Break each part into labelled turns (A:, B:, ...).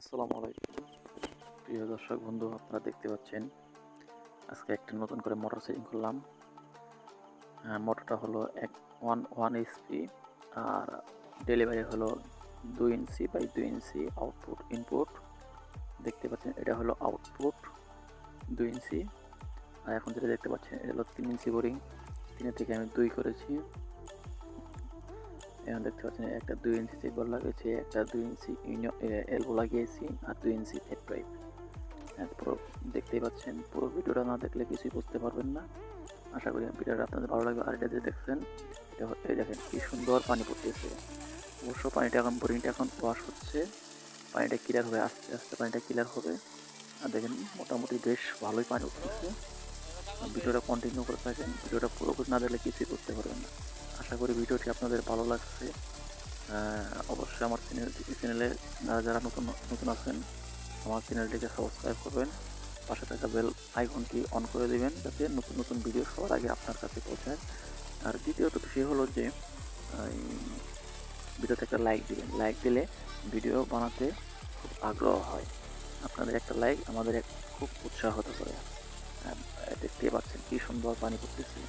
A: আসসালামু আলাইকুম। প্রিয় দর্শক, বন্ধু, আপনারা দেখতে পাচ্ছেন, আজকে একটা নতুন করে মোটর সেটিং করলাম। মোটরটা হলো এক ওয়ান ওয়ান এইচপি আর ডেলিভারি হলো দুই ইঞ্চি বাই দুই ইঞ্চি আউটপুট ইনপুট দেখতে পাচ্ছেন, এটা হলো আউটপুট দুই ইঞ্চি। আর এখন যেটা দেখতে পাচ্ছেন, এটা হলো তিন ইঞ্চি বোরিং তিনের থেকে আমি দুই করেছি। এখন দেখতে পাচ্ছেন, একটা দুই ইঞ্চি চেকবার লাগিয়েছি, একটা দুই ইঞ্চি এলবো লাগিয়েছি আর দুই ইঞ্চি হেড হ্যাঁ পুরো দেখতেই পাচ্ছেন, পুরো ভিডিওটা না দেখলে কিছুই বুঝতে পারবেন না। আশা করি ভিডিওটা আপনাদের ভালো লাগবে। আর এটা যে দেখছেন, এটা হ- এই দেখেন কি সুন্দর পানি পড়তেছে। অবশ্য পানিটা এখন, বোরিংটা এখন ওয়াশ হচ্ছে। পানিটা ক্লিয়ার হবে, আস্তে আস্তে পানিটা ক্লিয়ার হবে। আর দেখেন, মোটামুটি বেশ ভালোই পানি উঠতেছে। ভিডিওটা কন্টিনিউ করে থাকেন, ভিডিওটা পুরোপুরি না দেখলে কিছুই করতে পারবেন না। আশা করি ভিডিওটি আপনাদের ভালো লাগছে। অবশ্যই আমার চ্যানেল চ্যানেলে যারা যারা নতুন নতুন আছেন আমার চ্যানেলটিকে সাবস্ক্রাইব করবেন। পাশে থাকা বেল আইকনটি অন করে দেবেন যাতে নতুন নতুন ভিডিও সবার আগে আপনার কাছে পৌঁছায়। আর দ্বিতীয়ত বিষয় হলো যে ভিডিওতে একটা লাইক দিবেন। লাইক দিলে ভিডিও বানাতে খুব আগ্রহ হয়। আপনাদের একটা লাইক আমাদের এক খুব উৎসাহ হতে পারে আহ, দেখতেই পাচ্ছেন কি সুন্দর পানি পড়তেছে।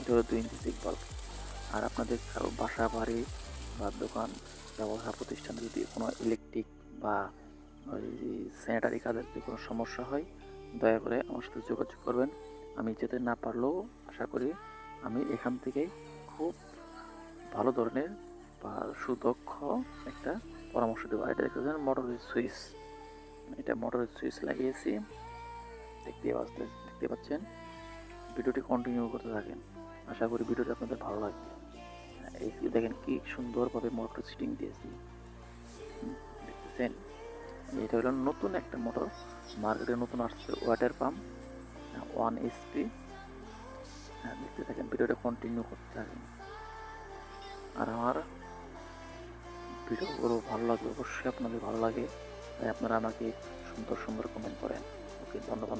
A: এটা হলো দুই ইঞ্চি সিক বাল্ব আর আপনাদের কারও বাসা বাড়ি বা দোকান ব্যবসা প্রতিষ্ঠানে যদি কোনো ইলেকট্রিক বা ওই স্যানিটারি কাজের যদি কোনো সমস্যা হয়, দয়া করে আমার সাথে যোগাযোগ করবেন। আমি যেতে না পারলেও আশা করি আমি এখান থেকে খুব ভালো ধরনের বা সুদক্ষ একটা পরামর্শ দেবো। এটা দেখতে পাচ্ছেন মোটরের সুইচ এটা মোটরের সুইচ লাগিয়েছি। দেখতে পাচ্ছেন দেখতে পাচ্ছেন। ভিডিওটি কন্টিনিউ করতে থাকেন। আশা করি ভিডিওটি আপনাদের ভালো লাগবে। দেখেন কি সুন্দরভাবে মোটর সিটিং দিয়েছি। দেখতেছেন? এটা হলো নতুন একটা মোটর। মার্কেটে নতুন আসছে ওয়াটার পাম্প, ওয়ান এসপি হ্যাঁ দেখতে থাকেন, ভিডিওটা কন্টিনিউ করতে থাকেন। আর আমার ভিডিওগুলো ভালো লাগবে অবশ্যই আপনাদের ভালো লাগে। তাই আপনারা আমাকে সুন্দর সুন্দর কমেন্ট করেন। ওকে, ধন্যবাদ।